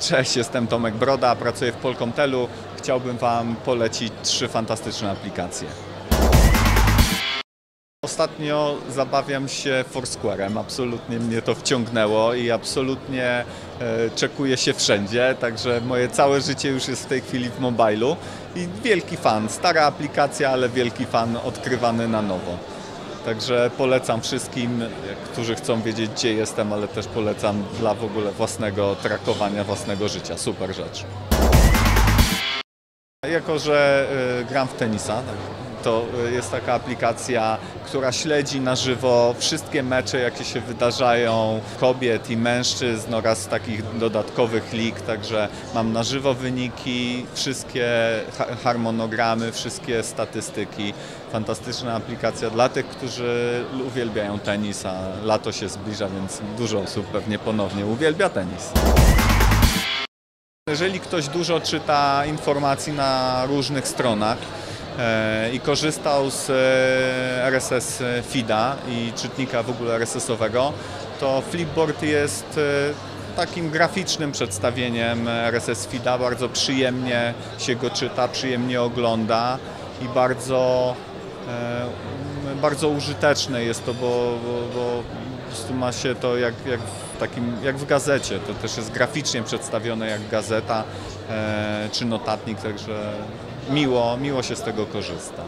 Cześć, jestem Tomek Broda, pracuję w Polkomtelu. Chciałbym Wam polecić trzy fantastyczne aplikacje. Ostatnio zabawiam się Foursquare'em, absolutnie mnie to wciągnęło i absolutnie e, czekuję się wszędzie, także moje całe życie już jest w tej chwili w mobilu i wielki fan, stara aplikacja, ale wielki fan odkrywany na nowo. Także polecam wszystkim, którzy chcą wiedzieć gdzie jestem, ale też polecam dla w ogóle własnego trakowania własnego życia. Super rzecz. Jako, że y, gram w tenisa, tak, to y, jest taka aplikacja, która śledzi na żywo wszystkie mecze, jakie się wydarzają kobiet i mężczyzn oraz takich dodatkowych lig, także mam na żywo wyniki, wszystkie ha- harmonogramy, wszystkie statystyki. Fantastyczna aplikacja dla tych, którzy uwielbiają tenis, a lato się zbliża, więc dużo osób pewnie ponownie uwielbia tenis. Jeżeli ktoś dużo czyta informacji na różnych stronach i korzystał z e, RSS Feeda i czytnika w ogóle RSS-owego, to Flipboard jest e, takim graficznym przedstawieniem RSS Feeda. Bardzo przyjemnie się go czyta, przyjemnie ogląda i bardzo, e, bardzo użyteczne jest to, bo, bo, bo po prostu ma się to jak, jak, w takim, jak w gazecie. To też jest graficznie przedstawione jak gazeta e, czy notatnik, także miło, miło się z tego korzysta.